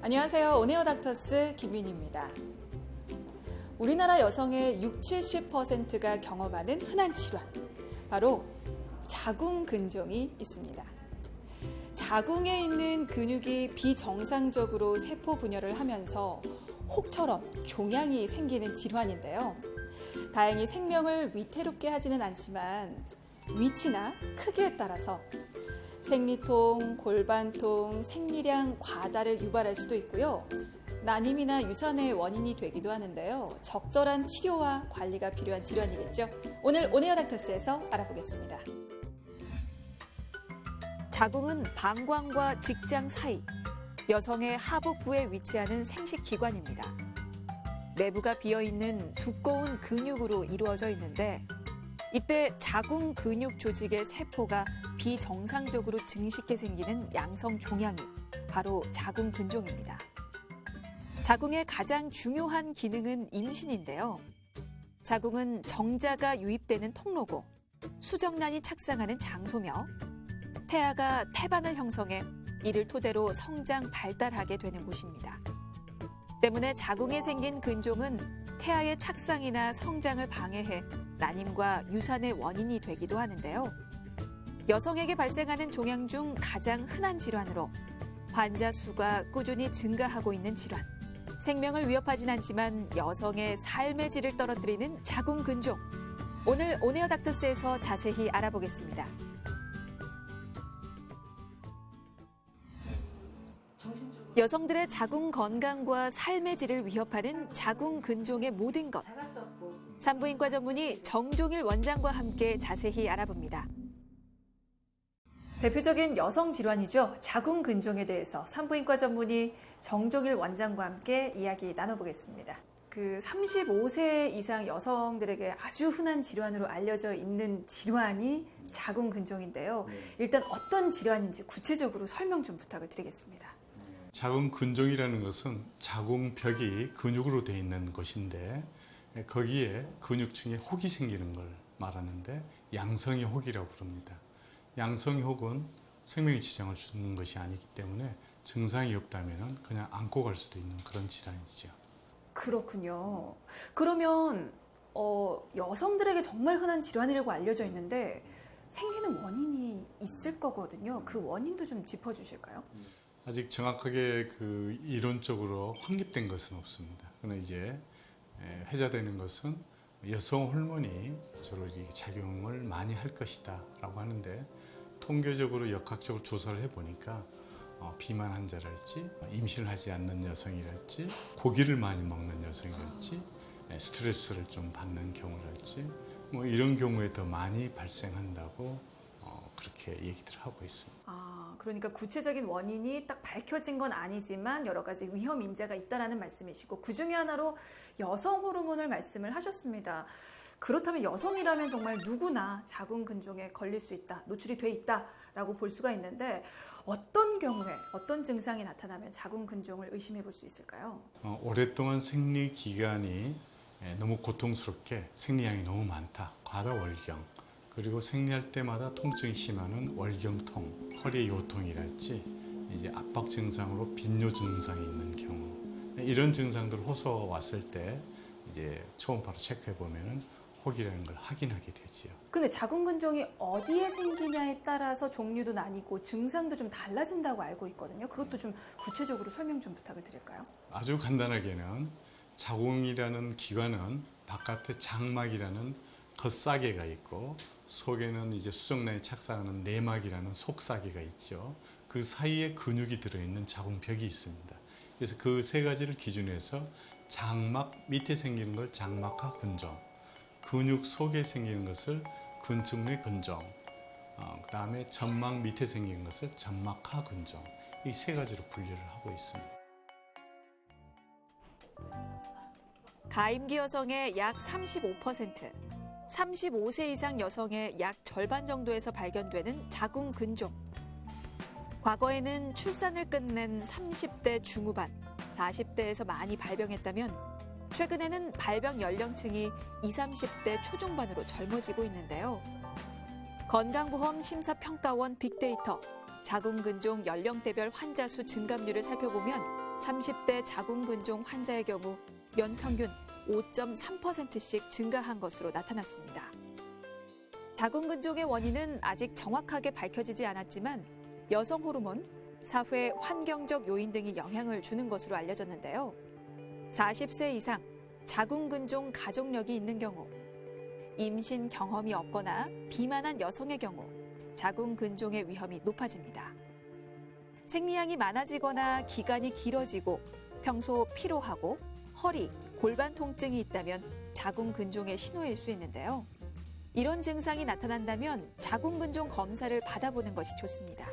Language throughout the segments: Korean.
안녕하세요. 오네어 닥터스 김윤입니다. 우리나라 여성의 60, 70%가 경험하는 흔한 질환. 바로 자궁 근종이 있습니다. 자궁에 있는 근육이 비정상적으로 세포 분열을 하면서 혹처럼 종양이 생기는 질환인데요. 다행히 생명을 위태롭게 하지는 않지만 위치나 크기에 따라서 생리통, 골반통, 생리량 과다를 유발할 수도 있고요. 난임이나 유산의 원인이 되기도 하는데요. 적절한 치료와 관리가 필요한 질환이겠죠. 오늘 오네어 닥터스에서 알아보겠습니다. 자궁은 방광과 직장 사이, 여성의 하복부에 위치하는 생식 기관입니다. 내부가 비어 있는 두꺼운 근육으로 이루어져 있는데 이때 자궁 근육 조직의 세포가 비정상적으로 증식해 생기는 양성 종양이 바로 자궁 근종입니다. 자궁의 가장 중요한 기능은 임신인데요. 자궁은 정자가 유입되는 통로고 수정란이 착상하는 장소며 태아가 태반을 형성해 이를 토대로 성장 발달하게 되는 곳입니다. 때문에 자궁에 생긴 근종은 태아의 착상이나 성장을 방해해 난임과 유산의 원인이 되기도 하는데요. 여성에게 발생하는 종양 중 가장 흔한 질환으로 환자 수가 꾸준히 증가하고 있는 질환. 생명을 위협하진 않지만 여성의 삶의 질을 떨어뜨리는 자궁 근종. 오늘 오네어 닥터스에서 자세히 알아보겠습니다. 여성들의 자궁 건강과 삶의 질을 위협하는 자궁 근종의 모든 것. 산부인과 전문의 정종일 원장과 함께 자세히 알아봅니다. 대표적인 여성 질환이죠. 자궁 근종에 대해서 산부인과 전문의 정종일 원장과 함께 이야기 나눠보겠습니다. 그 35세 이상 여성들에게 아주 흔한 질환으로 알려져 있는 질환이 자궁 근종인데요. 일단 어떤 질환인지 구체적으로 설명 좀 부탁을 드리겠습니다. 자궁 근종이라는 것은 자궁벽이 근육으로 되어 있는 것인데 거기에 근육층에 혹이 생기는 걸 말하는데 양성이 혹이라고 부릅니다. 양성이 혹은 생명에 지장을 주는 것이 아니기 때문에 증상이 없다면 그냥 안고 갈 수도 있는 그런 질환이죠. 그렇군요. 그러면 어, 여성들에게 정말 흔한 질환이라고 알려져 있는데 생기는 원인이 있을 거거든요. 그 원인도 좀 짚어주실까요? 아직 정확하게 그 이론적으로 확립된 것은 없습니다. 그러나 이제 회자되는 것은 여성 호르몬이 주로 작용을 많이 할 것이다라고 하는데 통계적으로 역학적으로 조사를 해 보니까 어, 비만 환자랄지 임신을 하지 않는 여성이랄지 고기를 많이 먹는 여성이랄지 스트레스를 좀 받는 경우랄지 뭐 이런 경우에 더 많이 발생한다고 어, 그렇게 얘기들 하고 있습니다. 아, 그러니까 구체적인 원인이 딱 밝혀진 건 아니지만 여러 가지 위험 인자가 있다라는 말씀이시고 그 중에 하나로 여성 호르몬을 말씀을 하셨습니다. 그렇다면 여성이라면 정말 누구나 자궁 근종에 걸릴 수 있다, 노출이 돼 있다라고 볼 수가 있는데 어떤 경우에 어떤 증상이 나타나면 자궁 근종을 의심해 볼 수 있을까요? 어, 오랫동안 생리 기간이 예, 너무 고통스럽게 생리량이 너무 많다, 과다 월경, 그리고 생리할 때마다 통증이 심하는 월경통, 허리 요통이랄지 이제 압박 증상으로 빈뇨 증상이 있는 경우 이런 증상들 호소 왔을 때 이제 초음파로 체크해 보면은 혹이라는 걸 확인하게 되지요. 근데 자궁 근종이 어디에 생기냐에 따라서 종류도 나뉘고 증상도 좀 달라진다고 알고 있거든요. 그것도 좀 구체적으로 설명 좀 부탁을 드릴까요? 아주 간단하게는 자궁이라는 기관은 바깥에 장막이라는 겉사계가 있고 속에는 이제 수정란이 착상하는 내막이라는 속사계가 있죠. 그 사이에 근육이 들어있는 자궁벽이 있습니다. 그래서 그 세 가지를 기준해서 장막 밑에 생기는 걸 장막하 근종, 근육 속에 생기는 것을 근층 내 근종, 어, 그 다음에 점막 밑에 생기는 것을 점막하 근종 이 세 가지로 분류를 하고 있습니다. 가임기 여성의 약 35%, 35세 이상 여성의 약 절반 정도에서 발견되는 자궁 근종. 과거에는 출산을 끝낸 30대 중후반, 40대에서 많이 발병했다면 최근에는 발병 연령층이 20, 30대 초중반으로 젊어지고 있는데요. 건강보험 심사평가원 빅데이터 자궁근종 연령대별 환자 수 증감률을 살펴보면 30대 자궁근종 환자의 경우 연평균 5.3%씩 증가한 것으로 나타났습니다. 자궁근종의 원인은 아직 정확하게 밝혀지지 않았지만 여성 호르몬, 사회 환경적 요인 등이 영향을 주는 것으로 알려졌는데요. 40세 이상 자궁근종 가족력이 있는 경우, 임신 경험이 없거나 비만한 여성의 경우 자궁근종의 위험이 높아집니다. 생리량이 많아지거나 기간이 길어지고 평소 피로하고 허리, 골반 통증이 있다면 자궁근종의 신호일 수 있는데요. 이런 증상이 나타난다면 자궁근종 검사를 받아보는 것이 좋습니다.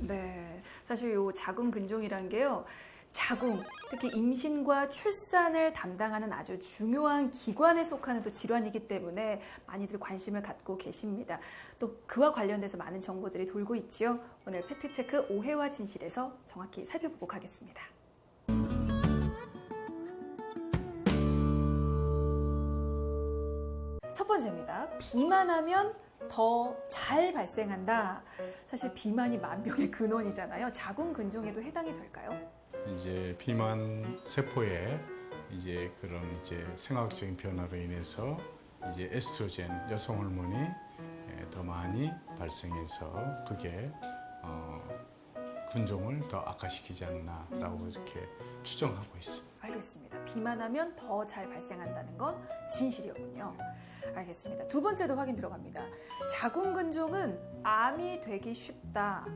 네, 사실 요 자궁근종이란 게요. 자궁, 특히 임신과 출산을 담당하는 아주 중요한 기관에 속하는 또 질환이기 때문에 많이들 관심을 갖고 계십니다. 또 그와 관련돼서 많은 정보들이 돌고 있지요. 오늘 팩트체크 오해와 진실에서 정확히 살펴보고 가겠습니다. 번째입니다. 비만하면 더 잘 발생한다. 사실 비만이 만병의 근원이잖아요. 자궁근종에도 해당이 될까요? 이제 비만 세포에 이제 그런 이제 생화학적인 변화로 인해서 이제 에스트로겐 여성 호르몬이 예, 더 많이 발생해서 그게 어, 군종을 더 악화시키지 않나라고 이렇게 추정하고 있습니다. 알겠습니다. 비만 하면 더 잘 발생한다는 건 진실이었군요. 알겠습니다. 두 번째도 확인 들어갑니다. 자궁근종은 암이 되기 쉽다.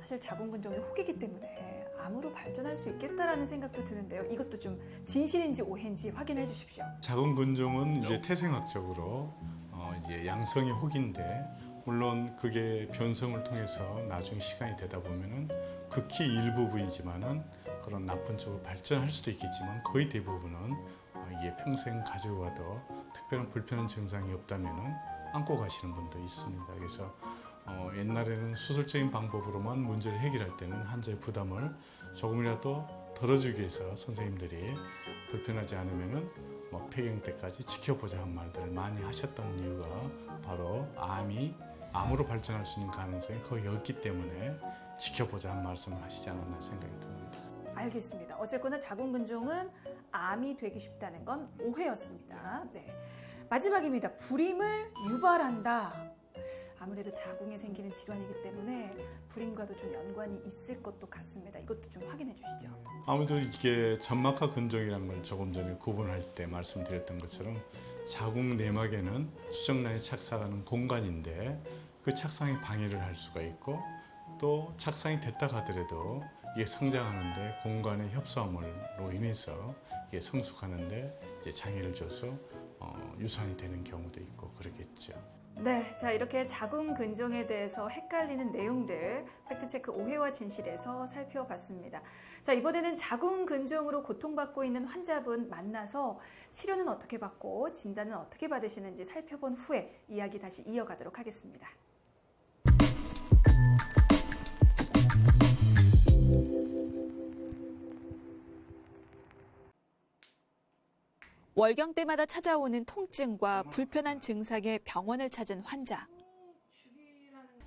사실 자궁근종이 혹이기 때문에 암으로 발전할 수 있겠다라는 생각도 드는데요. 이것도 좀 진실인지 오해인지 확인해 주십시오. 자궁근종은 이제 태생학적으로 어, 이제 양성이 혹인데 물론 그게 변성을 통해서 나중에 시간이 되다 보면은 극히 일부분이지만은 그런 나쁜 쪽으로 발전할 수도 있겠지만 거의 대부분은 어, 이게 평생 가도 특별한 불편한 증상이 없다면은 안고 가시는 분도 있습니다. 그래서 어, 옛날에는 수술적인 방법으로만 문제를 해결할 때는 환자의 부담을 조금이라도 덜어주기 위해서 선생님들이 불편하지 않으면은 뭐 폐경 때까지 지켜보자 한 말들을 많이 하셨던 이유가 바로 암이 암으로 발전할 수 있는 가능성이 거의 없기 때문에 지켜보자 한 말씀을 하시지 않았나 생각이 듭니다. 알겠습니다. 어쨌거나 자궁근종은 암이 되기 쉽다는 건 오해였습니다. 네. 마지막입니다. 불임을 유발한다. 아무래도 자궁에 생기는 질환이기 때문에 불임과도 좀 연관이 있을 것도 같습니다. 이것도 좀 확인해 주시죠. 아무래도 이게 점막하 근종이라는 걸 조금 전에 구분할 때 말씀드렸던 것처럼 자궁 내막에는 수정란이 착상하는 공간인데 그 착상에 방해를 할 수가 있고 또 착상이 됐다 하더라도 이게 성장하는데 공간의 협소함으로 인해서 이게 성숙하는데 이제 장애를 줘서 어, 유산이 되는 경우도 있고 그러겠죠. 네, 자 이렇게 자궁 근종에 대해서 헷갈리는 내용들 팩트체크 오해와 진실에서 살펴봤습니다. 자 이번에는 자궁 근종으로 고통받고 있는 환자분 만나서 치료는 어떻게 받고 진단은 어떻게 받으시는지 살펴본 후에 이야기 다시 이어가도록 하겠습니다. 월경 때마다 찾아오는 통증과 불편한 증상에 병원을 찾은 환자.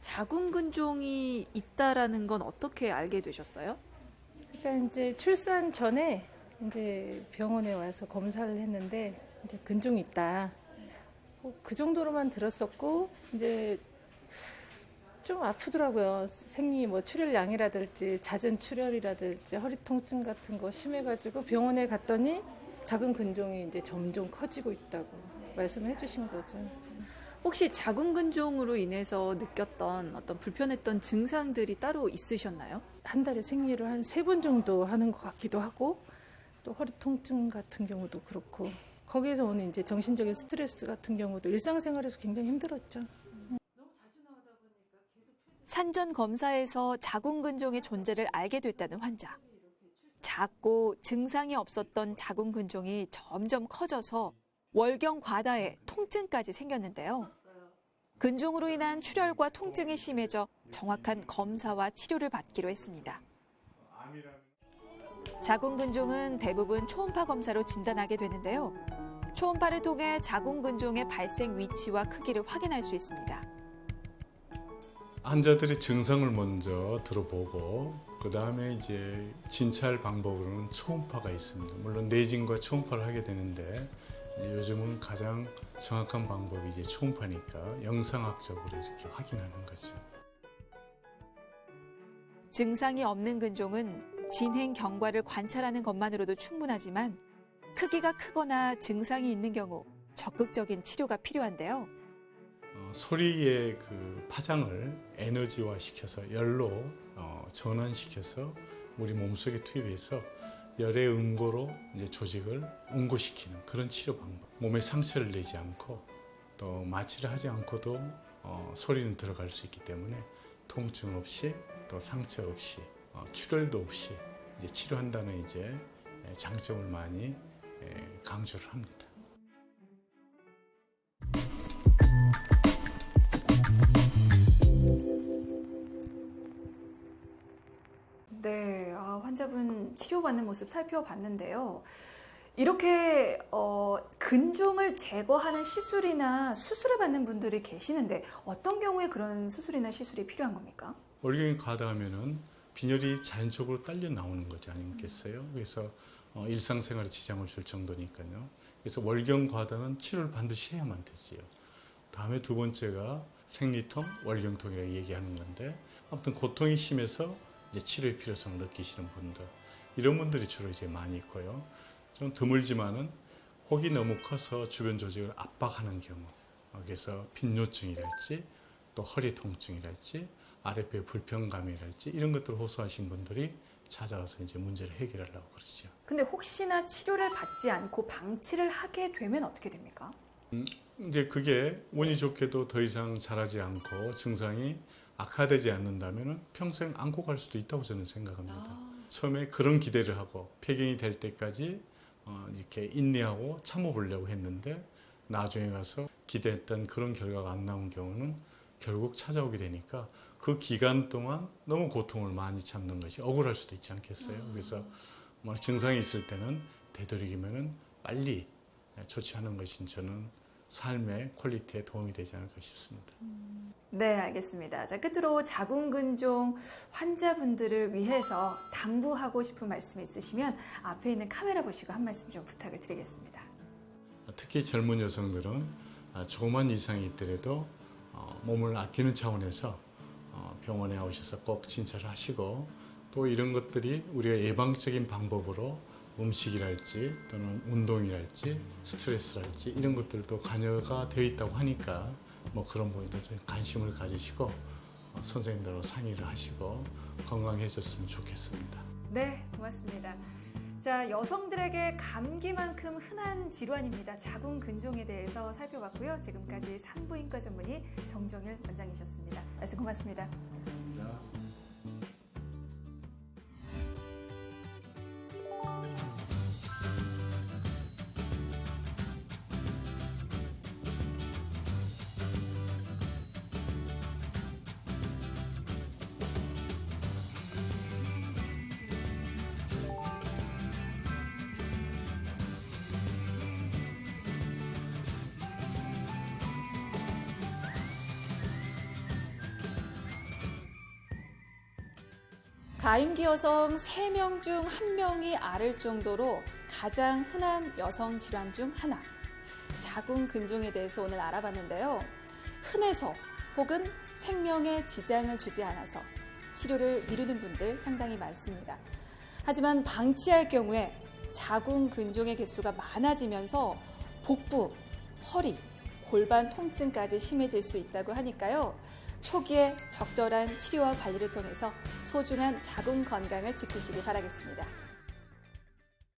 자궁근종이 있다라는 건 어떻게 알게 되셨어요? 그러니까 이제 출산 전에 이제 병원에 와서 검사를 했는데 이제 근종이 있다. 뭐그 정도로만 들었었고 이제 좀 아프더라고요. 생리 뭐 출혈량이라든지 잦은 출혈이라든지 허리 통증 같은 거 심해가지고 병원에 갔더니 작은 근종이 이제 점점 커지고 있다고 말씀해 주신 거죠. 혹시 자궁근종으로 인해서 느꼈던 어떤 불편했던 증상들이 따로 있으셨나요? 한 달에 생리를 한 세 번 정도 하는 것 같기도 하고 또 허리 통증 같은 경우도 그렇고 거기에서 오는 이제 정신적인 스트레스 같은 경우도 일상생활에서 굉장히 힘들었죠. 산전 검사에서 자궁근종의 존재를 알게 됐다는 환자. 작고 증상이 없었던 자궁근종이 점점 커져서 월경 과다에 통증까지 생겼는데요. 근종으로 인한 출혈과 통증이 심해져 정확한 검사와 치료를 받기로 했습니다. 자궁근종은 대부분 초음파 검사로 진단하게 되는데요. 초음파를 통해 자궁근종의 발생 위치와 크기를 확인할 수 있습니다. 환자들의 증상을 먼저 들어보고 그 다음에 이제 진찰 방법으로는 초음파가 있습니다. 물론 내진과 초음파를 하게 되는데 요즘은 가장 정확한 방법이 이제 초음파니까 영상학적으로 이렇게 확인하는 거죠. 증상이 없는 근종은 진행 경과를 관찰하는 것만으로도 충분하지만 크기가 크거나 증상이 있는 경우 적극적인 치료가 필요한데요. 어, 소리의 그 파장을 에너지화 시켜서 열로 어, 전환시켜서 우리 몸속에 투입해서 열의 응고로 이제 조직을 응고시키는 그런 치료 방법. 몸에 상처를 내지 않고 또 마취를 하지 않고도 어, 소리는 들어갈 수 있기 때문에 통증 없이 또 상처 없이 어, 출혈도 없이 이제 치료한다는 이제 장점을 많이 에, 강조를 합니다. 치료받는 모습 살펴봤는데요. 이렇게 어, 근종을 제거하는 시술이나 수술을 받는 분들이 계시는데 어떤 경우에 그런 수술이나 시술이 필요한 겁니까? 월경이 과다하면은 빈혈이 자연적으로 딸려 나오는 거지 아니겠어요? 그래서 어, 일상생활에 지장을 줄 정도니까요. 그래서 월경 과다는 치료를 반드시 해야만 되지요. 다음에 두 번째가 생리통, 월경통이라고 얘기하는 건데 아무튼 고통이 심해서 이제 치료의 필요성을 느끼시는 분들 이런 분들이 주로 이제 많이 있고요. 좀 드물지만은 혹이 너무 커서 주변 조직을 압박하는 경우 어, 그래서 빈뇨증이랄지 또 허리 통증이랄지 아랫배 불편감이랄지 이런 것들을 호소하신 분들이 찾아와서 이제 문제를 해결하려고 그러죠. 근데 혹시나 치료를 받지 않고 방치를 하게 되면 어떻게 됩니까? 이제 그게 운이 좋게도 더 이상 자라지 않고 증상이 악화되지 않는다면 평생 안고 갈 수도 있다고 저는 생각합니다. 처음에 그런 기대를 하고 폐경이 될 때까지 어, 이렇게 인내하고 참아보려고 했는데 나중에 가서 기대했던 그런 결과가 안 나온 경우는 결국 찾아오게 되니까 그 기간 동안 너무 고통을 많이 참는 것이 억울할 수도 있지 않겠어요. 그래서 뭐 증상이 있을 때는 되도록이면은 빨리 조치하는 것이 저는 삶의 퀄리티에 도움이 되지 않을까 싶습니다. 네, 알겠습니다. 자, 끝으로 자궁근종 환자분들을 위해서 당부하고 싶은 말씀 있으시면 앞에 있는 카메라 보시고 한 말씀 좀 부탁을 드리겠습니다. 특히 젊은 여성들은 아, 조그만 이상이 있더라도 어, 몸을 아끼는 차원에서 어, 병원에 오셔서 꼭 진찰을 하시고 또 이런 것들이 우리가 예방적인 방법으로 음식이랄지 또는 운동이랄지 스트레스랄지 이런 것들도 관여가 되어 있다고 하니까 뭐 그런 부분에 대해서 관심을 가지시고 어, 선생님들하고 상의를 하시고 건강해졌으면 좋겠습니다. 네, 고맙습니다. 자, 여성들에게 감기만큼 흔한 질환입니다. 자궁근종에 대해서 살펴봤고요. 지금까지 산부인과 전문의 정정일 원장이셨습니다. 말씀 고맙습니다. 가임기 여성 3명 중 1명이 앓을 정도로 가장 흔한 여성 질환 중 하나. 자궁근종에 대해서 오늘 알아봤는데요. 흔해서 혹은 생명에 지장을 주지 않아서 치료를 미루는 분들 상당히 많습니다. 하지만 방치할 경우에 자궁근종의 개수가 많아지면서 복부, 허리, 골반 통증까지 심해질 수 있다고 하니까요. 초기에 적절한 치료와 관리를 통해서 소중한 자궁 건강을 지키시기 바라겠습니다.